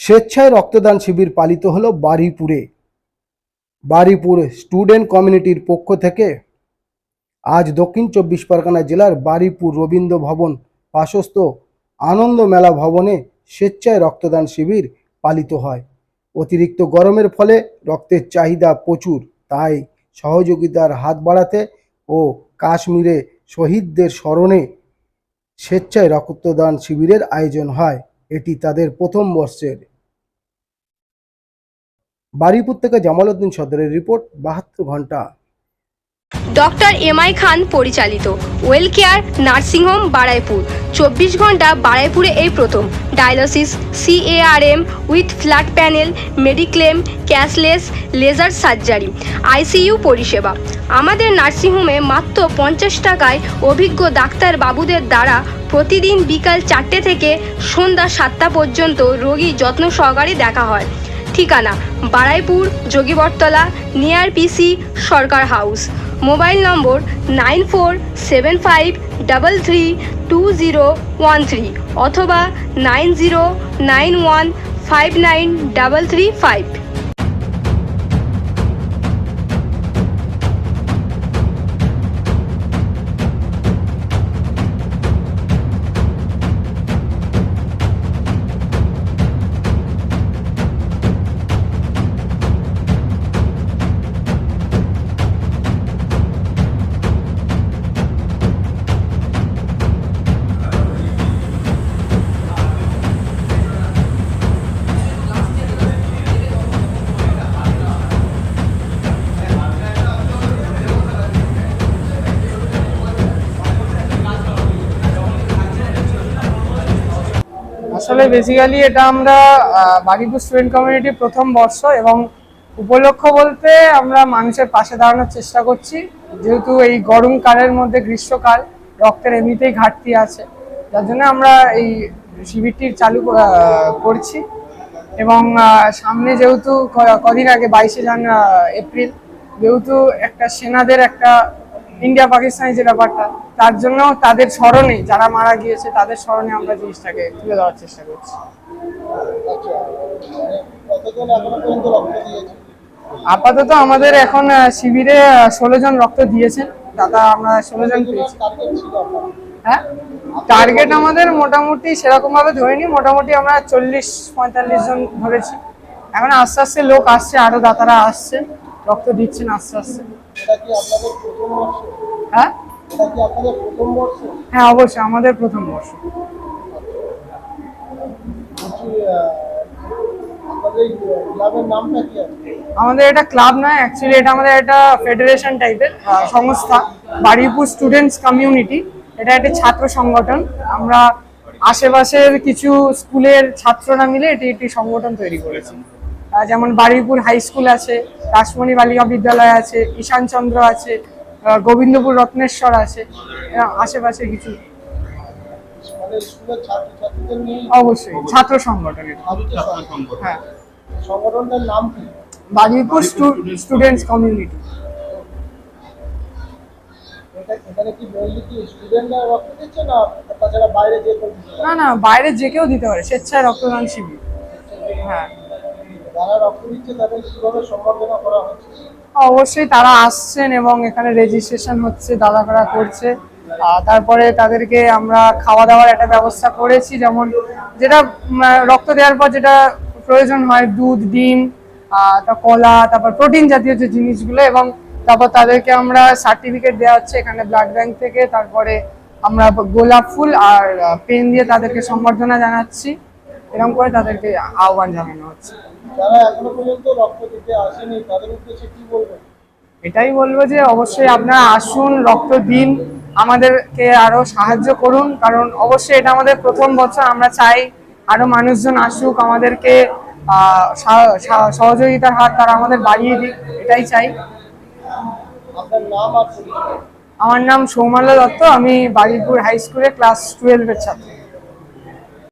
স্বেচ্ছায় রক্তদান শিবির পালিত হলো বারুইপুরে বারুইপুর স্টুডেন্ট কমিউনিটির পক্ষ থেকে আজ দক্ষিণ চব্বিশ পরগনা জেলার বারুইপুর রবীন্দ্র ভবন পাশস্থ আনন্দ মেলা ভবনে স্বেচ্ছায় রক্তদান শিবির পালিত হয়। অতিরিক্ত গরমের ফলে রক্তের চাহিদা প্রচুর, তাই সহযোগিতার হাত বাড়াতে ও কাশ্মীরে শহীদদের স্মরণে স্বেচ্ছায় রক্তদান শিবিরের আয়োজন হয়। এটি তাদের প্রথম বর্ষের বারুইপুর থেকে জামাল উদ্দিন সদরের রিপোর্ট, বাহাত্তর ঘণ্টা। ডক্টর এম আই খান পরিচালিত। Well care, nursing home, Baraipur. চব্বিশ ঘণ্টা বারাইপুরে এই প্রথম। Dialysis, CARM, with flat panel, mediclaim, cashless, laser surgery, ICU পরিষেবা। আমাদের নার্সিংহোমে মাত্র পঞ্চাশ টাকায় অভিজ্ঞ ডাক্তার বাবুদের দ্বারা প্রতিদিন বিকাল চারটে থেকে সন্ধ্যা সাতটা পর্যন্ত রোগী যত্ন সহকারে দেখা হয়। ঠিকানা Baraipur Jogibartala near PC Sarkar house. Mobile number nine four seven five double three two zero one three অথবা nine zero nine one five nine double three five. আসলে বেসিক্যালি এটা আমরা বারুইপুর স্টুডেন্ট কমিউনিটির প্রথম বর্ষ এবং উপলক্ষ বলতে আমরা মানুষের পাশে দাঁড়ানোর চেষ্টা করছি। যেহেতু এই গরমকালের মধ্যে গ্রীষ্মকাল, রক্তের এমনিতেই ঘাটতি আছে। যার জন্য আমরা এই শিবিরটি চালু করছি। এবং সামনে যেহেতু কদিন আগে বাইশে জান এপ্রিল, যেহেতু একটা সেনাদের একটা ইন্ডিয়া, পাকিস্তানের যে ব্যাপারটা, তার জন্য তাদের স্মরণে যারা মারা গিয়েছে, তাদের স্মরণে আমরা জিনিসটাকে তুলে ধরার চেষ্টা করছি। আপাতত আমাদের এখন শিবিরে ষোলো জন রক্ত দিয়েছেন। দাদা, আমরা ষোলো জন পেয়েছি। হ্যাঁ? টার্গেট আমাদের মোটামুটি সেরকম ভাবে ধরিনি। মোটামুটি আমরা চল্লিশ, পঁয়তাল্লিশ জন ধরেছি। এখন আস্তে আস্তে লোক আসছে, আরও দাতারা আসছে। রক্ত দিচ্ছেন আস্তে আস্তে। হ্যাঁ? হ্যাঁ অবশ্যই, আমাদের প্রথম বর্ষ। আমাদের এটা ক্লাব নয় অ্যাকচুয়ালি এটা আমাদের একটা ফেডারেশন টাইপের সংস্থা বারুইপুর স্টুডেন্টস কমিউনিটি এটা একটা ছাত্র সংগঠন। আমরা আশেপাশের কিছু স্কুলের ছাত্ররা মিলে এটি একটি সংগঠন তৈরি করেছি। যেমন বারুইপুর হাই স্কুল আছে, রাসমণি বালিকা বিদ্যালয় আছে, ঈশানচন্দ্র আছে গোবিন্দপুর রত্নেশ্বর আছে আশেপাশে কিছু। অবশ্যই, ছাত্র সংগঠন এটা। হ্যাঁ। নাম স্টুডেন্টস কমিউনিটি না না, বাইরে যে কেউ দিতে পারে, স্বেচ্ছায় রক্তদান শিবির। হ্যাঁ। অবশ্যই তারা আসছেন এবং এখানে রেজিস্ট্রেশন হচ্ছে দাদা দাদাভাড়া করছে। তারপরে তাদেরকে আমরা খাওয়া দাওয়ার একটা ব্যবস্থা করেছি, যেমন যেটা রক্ত দেওয়ার পর যেটা প্রয়োজন হয়, দুধ, ডিম কলা, তারপর প্রোটিন জাতীয় যে জিনিসগুলো এবং তারপর তাদেরকে আমরা সার্টিফিকেট দেওয়া হচ্ছে এখানে ব্লাড ব্যাংক থেকে। তারপরে আমরা গোলাপ ফুল আর পেন দিয়ে তাদেরকে সম্বর্ধনা জানাচ্ছি। এরকম করে তাদেরকে আহ্বান জানানো হচ্ছে। যারা এখনও পর্যন্ত রক্ত দিতে আসেনি তাদের উদ্দেশ্যে কি বলবেন? এটাই বলব যে অবশ্যই আপনারা আসুন রক্ত দিন আমাদেরকে আরও সাহায্য করুন কারণ অবশ্যই এটা আমাদের প্রথম বছর আমরা চাই আরও মানুষজন আসুক আমাদেরকে সহযোগিতার হাত তারা আমাদের বাড়িয়ে দিক এটাই চাই। আমার নাম সৌমাল্য দত্ত আমি বারুইপুর হাই স্কুলে ক্লাস টুয়েলভের ছাত্র।